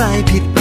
ใครผิด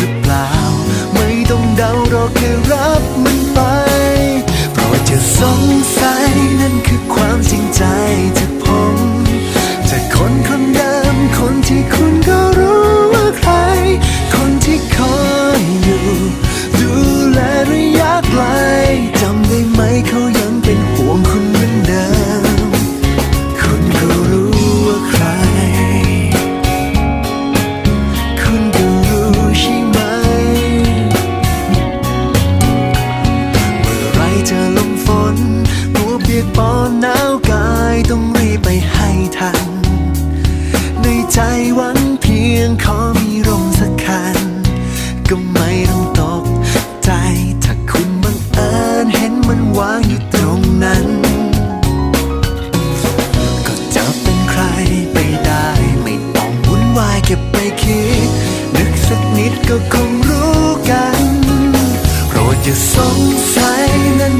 คิด นึกสักนิดก็คงรู้กัน โปรดอย่าสงสัยนั่น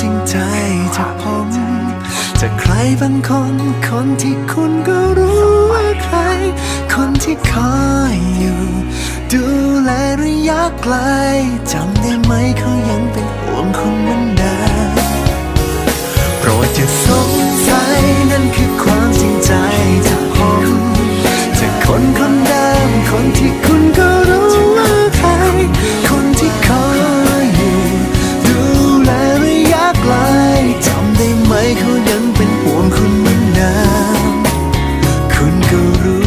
จริงใจจากผม จากใครบางคน คนที่คุณก็รู้ว่าใคร คนที่คอยอยู่ ดูแลระยะไกลจำได้ไหมเขายังเป็นห่วงคุณเหมือนเดิมโปรดอย่สงสัยนั่นคือความจริงใจจากผมจากคนคนเดิมคนที่ You.